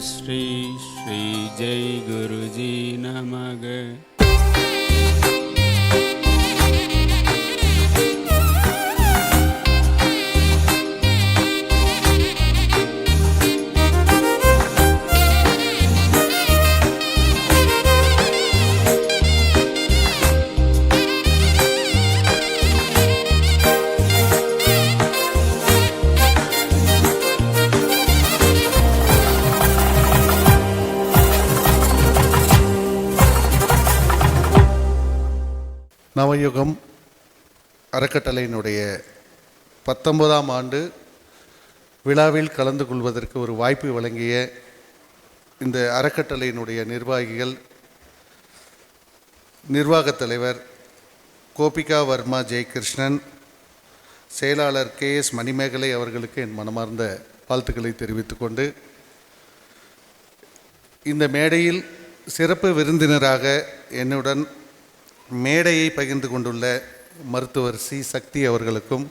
श्री श्री जय गुरुजी नमः நவயுகம் அறக்கட்டளையினுடைய பத்தொன்பதாம் ஆண்டு விழாவில் கலந்து கொள்வதற்கு ஒரு வாய்ப்பு வழங்கிய இந்த அறக்கட்டளையினுடைய நிர்வாகிகள் நிர்வாகத் தலைவர் கோபிகா வர்மா ஜெயகிருஷ்ணன் செயலாளர் கே எஸ் மணிமேகலை அவர்களுக்கு என் மனமார்ந்த வாழ்த்துக்களை தெரிவித்துக்கொண்டு இந்த மேடையில் சிறப்பு விருந்தினராக என்னுடன் மேடையை பகிர்ந்து கொண்டுள்ள மருத்துவர் சி. சக்தி அவர்களுக்கும்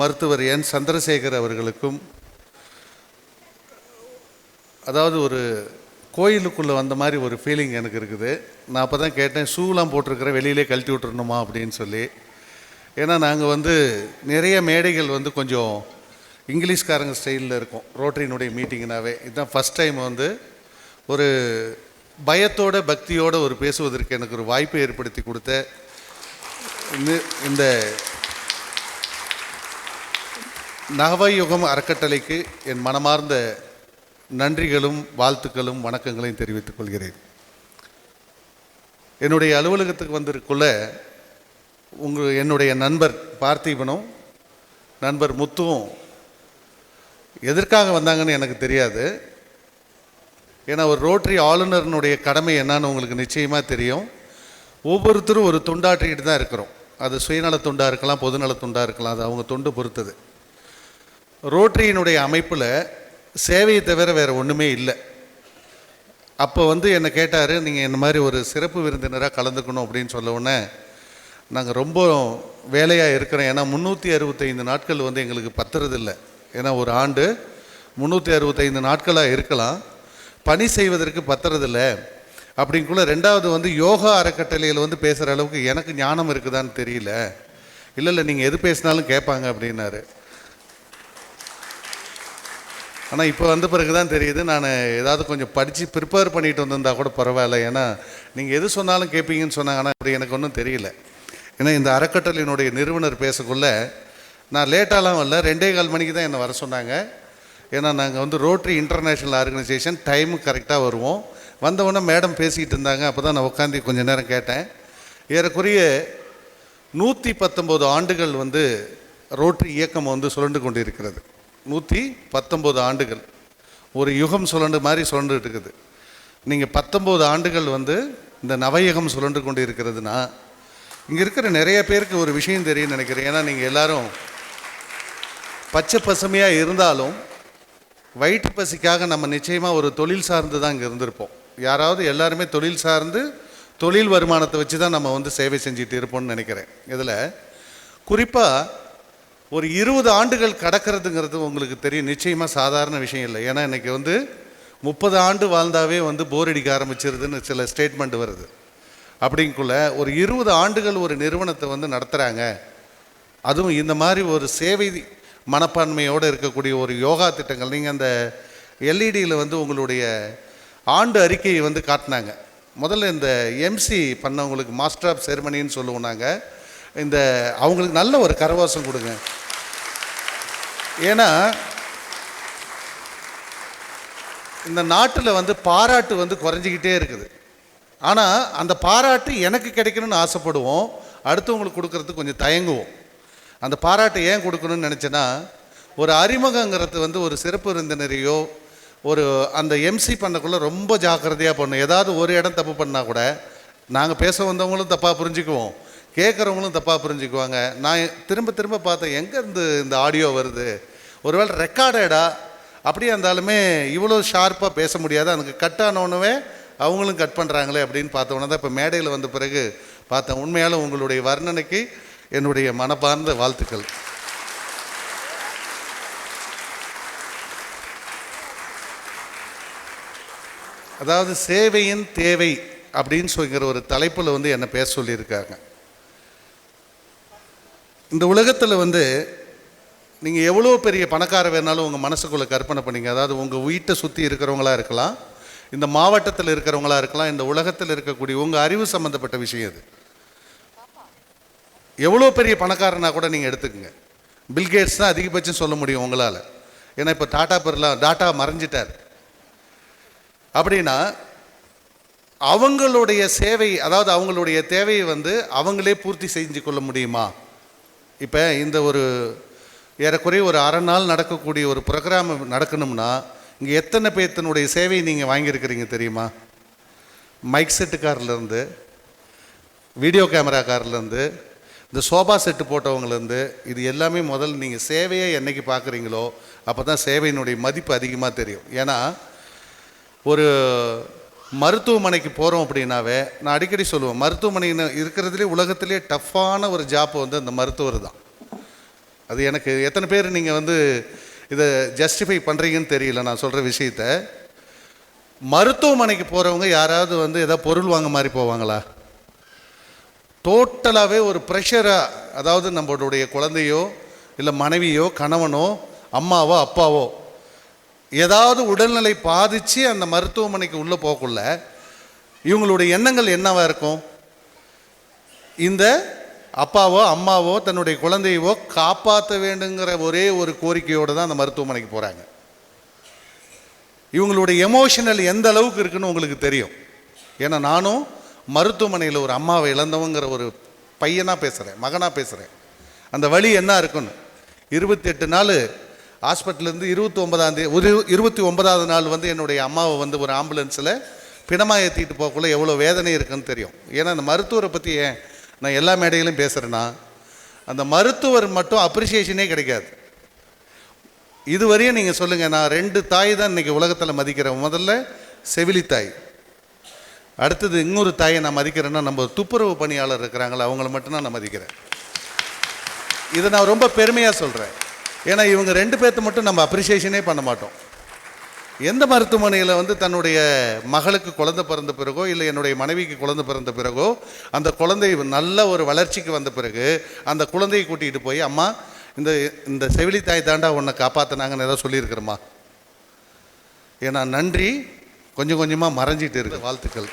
மருத்துவர் என். சந்திரசேகர் அவர்களுக்கும் அதாவது ஒரு கோயிலுக்குள்ளே வந்த மாதிரி ஒரு ஃபீலிங் எனக்கு இருக்குது. நான் அப்போ தான் கேட்டேன் ஷூலாம் போட்டிருக்கிறேன் வெளியிலே கழட்டி விட்டுருணுமா அப்படின்னு சொல்லி. ஏன்னா நாங்கள் வந்து நிறைய மேடைகள் வந்து கொஞ்சம் இங்கிலீஷ்காரங்க ஸ்டைலில் இருக்கும். ரோட்டரியினுடைய மீட்டிங்னாவே இதுதான் ஃபஸ்ட் டைம் வந்து ஒரு பயத்தோட பக்தியோட ஒரு பேசுவதற்கு எனக்கு ஒரு வாய்ப்பை ஏற்படுத்தி கொடுத்த இந்த- இந்த நவயுகம் அறக்கட்டளைக்கு என் மனமார்ந்த நன்றிகளும் வாழ்த்துக்களும் வணக்கங்களையும் தெரிவித்துக் கொள்கிறேன். என்னுடைய அலுவலகத்துக்கு வந்திருக்குள்ள உங்கள் என்னுடைய நண்பர் பார்த்திபனும் நண்பர் முத்துவும் எதற்காக வந்தாங்கன்னு எனக்கு தெரியாது. ஏன்னா ஒரு ரோட்டரி ஆளுநர்னுடைய கடமை என்னன்னு உங்களுக்கு நிச்சயமாக தெரியும். ஒவ்வொருத்தரும் ஒரு தொண்டாற்றிக்கிட்டு தான் இருக்கிறோம். அது சுயநல தொண்டாக இருக்கலாம் பொதுநல தொண்டாக இருக்கலாம் அது அவங்க தொண்டு பொறுத்தது. ரோட்டரியினுடைய அமைப்பில் சேவையை தவிர வேறு ஒன்றுமே இல்லை. அப்போ வந்து என்னை கேட்டார் நீங்கள் இந்த மாதிரி ஒரு சிறப்பு விருந்தினராக கலந்துக்கணும் அப்படின்னு சொல்ல உடனே நாங்கள் ரொம்ப வேலையாக இருக்கிறோம். ஏன்னா முந்நூற்றி அறுபத்தைந்து நாட்கள் வந்து எங்களுக்கு பத்துறதில்லை. ஏன்னா ஒரு ஆண்டு முந்நூற்றி அறுபத்தைந்து நாட்களாக இருக்கலாம். பணி செய்வதற்கு பத்துறதில்ல அப்படிங்குள்ள ரெண்டாவது வந்து யோகா அறக்கட்டளையில் வந்து பேசுகிற அளவுக்கு எனக்கு ஞானம் இருக்குதான்னு தெரியல. இல்லை இல்லை நீங்கள் எது பேசினாலும் கேட்பாங்க அப்படின்னாரு. ஆனால் இப்போ வந்த பிறகு தான் தெரியுது. நான் ஏதாவது கொஞ்சம் படித்து ப்ரிப்பேர் பண்ணிட்டு வந்திருந்தா கூட பரவாயில்ல. ஏன்னா நீங்கள் எது சொன்னாலும் கேட்பீங்கன்னு சொன்னாங்க. ஆனால் அப்படி எனக்கு ஒன்றும் தெரியல. ஏன்னா இந்த அறக்கட்டளையினுடைய நிறுவனர் பேசக்குள்ள நான் லேட்டாலாம் வரல. ரெண்டே கால் மணிக்கு தான் என்னை வர சொன்னாங்க. ஏன்னா நாங்கள் வந்து ரோட்ரி இன்டர்நேஷ்னல் ஆர்கனைசேஷன் டைமு கரெக்டாக வருவோம். வந்தவுடனே மேடம் பேசிக்கிட்டு இருந்தாங்க. அப்போ தான் நான் உட்காந்து கொஞ்ச நேரம் கேட்டேன். ஏறக்குறைய நூற்றி பத்தொம்போது ஆண்டுகள் வந்து ரோட்ரி இயக்கம் வந்து சுழண்டு கொண்டு இருக்கிறது நூற்றி பத்தொம்போது ஆண்டுகள். ஒரு யுகம் சுழண்டு மாதிரி சுழண்டுட்டு இருக்குது. நீங்கள் பத்தொம்போது ஆண்டுகள் வந்து இந்த நவயுகம் சுழண்டு கொண்டு இருக்கிறதுனா இங்கே இருக்கிற நிறைய பேருக்கு ஒரு விஷயம் தெரியும்னு நினைக்கிறேன். ஏன்னா நீங்கள் எல்லோரும் பச்சை பசுமையாக இருந்தாலும் வயிற்று பசிக்காக நம்ம நிச்சயமாக ஒரு தொழில் சார்ந்து தான் இங்கே இருந்திருப்போம். யாராவது எல்லாருமே தொழில் சார்ந்து தொழில் வருமானத்தை வச்சு தான் நம்ம வந்து சேவை செஞ்சுட்டு இருப்போம்னு நினைக்கிறேன். இதில் குறிப்பாக ஒரு இருபது ஆண்டுகள் கடக்கிறதுங்கிறது உங்களுக்கு தெரியும். நிச்சயமாக சாதாரண விஷயம் இல்லை. ஏன்னா இன்றைக்கி வந்து முப்பது ஆண்டு வாழ்ந்தாவே வந்து போர் அடிக்க ஆரம்பிச்சிருதுன்னு சில ஸ்டேட்மெண்ட் வருது. அப்படிங்குள்ள ஒரு இருபது ஆண்டுகள் ஒரு நிறுவனத்தை வந்து நடத்துகிறாங்க அதுவும் இந்த மாதிரி ஒரு சேவை மனப்பான்மையோடு இருக்கக்கூடிய ஒரு யோகா திட்டங்கள். நீங்கள் அந்த எல்இடியில் வந்து உங்களுடைய ஆண்டு அறிக்கையை வந்து காட்டினாங்க. முதல்ல இந்த எம்சி பண்ணவங்களுக்கு மாஸ்டர் ஆஃப் செரமனின்னு சொல்லுவோம் நாங்கள் இந்த அவங்களுக்கு நல்ல ஒரு கரவாசம் கொடுங்க. ஏன்னா இந்த நாட்டில் வந்து பாராட்டு வந்து குறைஞ்சிக்கிட்டே இருக்குது. ஆனால் அந்த பாராட்டு எனக்கு கிடைக்கணும்னு ஆசைப்படுவோம். அடுத்தவங்களுக்கு கொடுக்கறதுக்கு கொஞ்சம் தயங்குவோம். அந்த பாராட்டை ஏன் கொடுக்கணும்னு நினச்சேன்னா ஒரு அறிமுகங்கிறது வந்து ஒரு சிறப்பு விருந்தினரையோ ஒரு அந்த எம்சி பண்ணக்குள்ளே ரொம்ப ஜாக்கிரதையாக பண்ணும் ஏதாவது ஒரு இடம் தப்பு பண்ணால் கூட நாங்கள் பேச வந்தவங்களும் தப்பாக புரிஞ்சுக்குவோம். கேட்குறவங்களும் தப்பாக புரிஞ்சுக்குவாங்க. நான் திரும்ப திரும்ப பார்த்தேன் எங்கேருந்து இந்த ஆடியோ வருது? ஒருவேளை ரெக்கார்டடா அப்படியே இருந்தாலுமே இவ்வளோ ஷார்ப்பாக பேச முடியாது. அதுக்கு கட் ஆனவுடனே அவங்களும் கட் பண்ணுறாங்களே அப்படின்னு பார்த்தோன்னே தான் இப்போ மேடையில் வந்த பிறகு பார்த்தேன். உண்மையாலும் உங்களுடைய வர்ணனைக்கு என்னுடைய மனப்பார்ந்த வாழ்த்துக்கள். அதாவது சேவையின் தேவை அப்படின்னு சொல்கிற ஒரு தலைப்பில் வந்து என்னை பேச சொல்லியிருக்காங்க. இந்த உலகத்தில் வந்து நீங்கள் எவ்வளோ பெரிய பணக்கார வேணாலும் உங்கள் மனசுக்குள்ளே கற்பனை பண்ணிங்க. அதாவது உங்கள் வீட்டை சுற்றி இருக்கிறவங்களா இருக்கலாம் இந்த மாவட்டத்தில் இருக்கிறவங்களா இருக்கலாம் இந்த உலகத்தில் இருக்கக்கூடிய உங்கள் அறிவு சம்மந்தப்பட்ட விஷயம் இது. எவ்வளோ பெரிய பணக்காரனா கூட நீங்கள் எடுத்துக்கங்க. பில்கேட்ஸ் தான் அதிகபட்சம் சொல்ல முடியும் உங்களால். ஏன்னா இப்போ டாட்டா பிர்லா டாட்டா மறைஞ்சிட்டார். அப்படின்னா அவங்களுடைய சேவை அதாவது அவங்களுடைய தேவையை வந்து அவங்களே பூர்த்தி செஞ்சு கொள்ள முடியுமா? இப்போ இந்த ஒரு ஏறக்குறைய ஒரு அரை நாள் நடக்கக்கூடிய ஒரு ப்ரோக்ராம் நடக்கணும்னா இங்கே எத்தனை பேர்த்தனுடைய சேவையை நீங்கள் வாங்கியிருக்கிறீங்க தெரியுமா? மைக் செட்டுக்காரிலேருந்து வீடியோ கேமராக்காரிலேருந்து இந்த சோபா செட்டு போட்டவங்கலேருந்து இது எல்லாமே முதல்ல நீங்கள் சேவையை என்னைக்கு பார்க்குறீங்களோ அப்போ தான் சேவையினுடைய மதிப்பு அதிகமாக தெரியும். ஏன்னா ஒரு மருத்துவமனைக்கு போகிறோம் அப்படின்னாவே நான் அடிக்கடி சொல்லுவேன் மருத்துவமனைன்னு இருக்கிறதுலே உலகத்திலே டஃப்பான ஒரு ஜாப் வந்து அந்த மருத்துவர் தான். அது எனக்கு எத்தனை பேர் நீங்கள் வந்து இதை ஜஸ்டிஃபை பண்ணுறீங்கன்னு தெரியல நான் சொல்கிற விஷயத்த. மருத்துவமனைக்கு போகிறவங்க யாராவது வந்து ஏதாவது பொருள் வாங்க மாதிரி போவாங்களா? டோட்டலாகவே ஒரு ப்ரெஷராக அதாவது நம்மளுடைய குழந்தையோ இல்லை மனைவியோ கணவனோ அம்மாவோ அப்பாவோ ஏதாவது உடல்நிலை பாதித்து அந்த மருத்துவமனைக்கு உள்ளே போகக்குள்ள இவங்களுடைய எண்ணங்கள் என்னவாக இருக்கும்? இந்த அப்பாவோ அம்மாவோ தன்னுடைய குழந்தையவோ காப்பாற்ற வேண்டுங்கிற ஒரே ஒரு கோரிக்கையோடு தான் அந்த மருத்துவமனைக்கு போகிறாங்க இவங்களுடைய எமோஷனல் எந்த அளவுக்கு இருக்குன்னு உங்களுக்கு தெரியும். ஏன்னா நானும் மருத்துவமனையில் ஒரு அம்மாவை இழந்தவங்கிற ஒரு பையனாக பேசுகிறேன் மகனாக பேசுகிறேன் அந்த வழி என்ன இருக்குன்னு? இருபத்தி எட்டு நாள் ஹாஸ்பிட்டல்லேருந்து இருபத்தி ஒன்பதாம் ஒரு இருபத்தி ஒன்பதாவது நாள் வந்து என்னுடைய அம்மாவை வந்து ஒரு ஆம்புலன்ஸில் பிணமாக ஏற்றிட்டு போகக்குள்ளே எவ்வளோ வேதனை இருக்குன்னு தெரியும். ஏன்னா அந்த மருத்துவரை பற்றி ஏன் நான் எல்லா மேடையிலும் பேசுகிறேன்னா அந்த மருத்துவர் மட்டும் அப்ரிசியேஷனே கிடைக்காது. இதுவரையும் நீங்கள் சொல்லுங்கள் நான் ரெண்டு தாய் தான் இன்றைக்கி உலகத்தில் மதிக்கிறேன். முதல்ல செவிலி தாய் அடுத்தது இன்னொரு தாயை நான் மதிக்கிறேன்னா நம்ம துப்புரவு பணியாளர் இருக்கிறாங்களா அவங்கள மட்டும்தான் நான் மதிக்கிறேன். இதை நான் ரொம்ப பெருமையாக சொல்கிறேன் ஏன்னா இவங்க ரெண்டு பேர்த்த மட்டும் நம்ம அப்ரிசியேஷனே பண்ண மாட்டோம். எந்த மருத்துவமனையில் வந்து தன்னுடைய மகளுக்கு குழந்தை பிறந்த பிறகோ இல்லை என்னுடைய மனைவிக்கு குழந்தை பிறந்த பிறகோ அந்த குழந்தை நல்ல ஒரு வளர்ச்சிக்கு வந்த பிறகு அந்த குழந்தையை கூட்டிகிட்டு போய் அம்மா இந்த இந்த செவிலி தாய் தாண்டா உன்னை காப்பாற்றினாங்கன்னு ஏதோ சொல்லியிருக்கிறோமா ஏன்னா நன்றி கொஞ்சம் கொஞ்சமாக மறைஞ்சிட்டு இருக்கு வாழ்த்துக்கள்.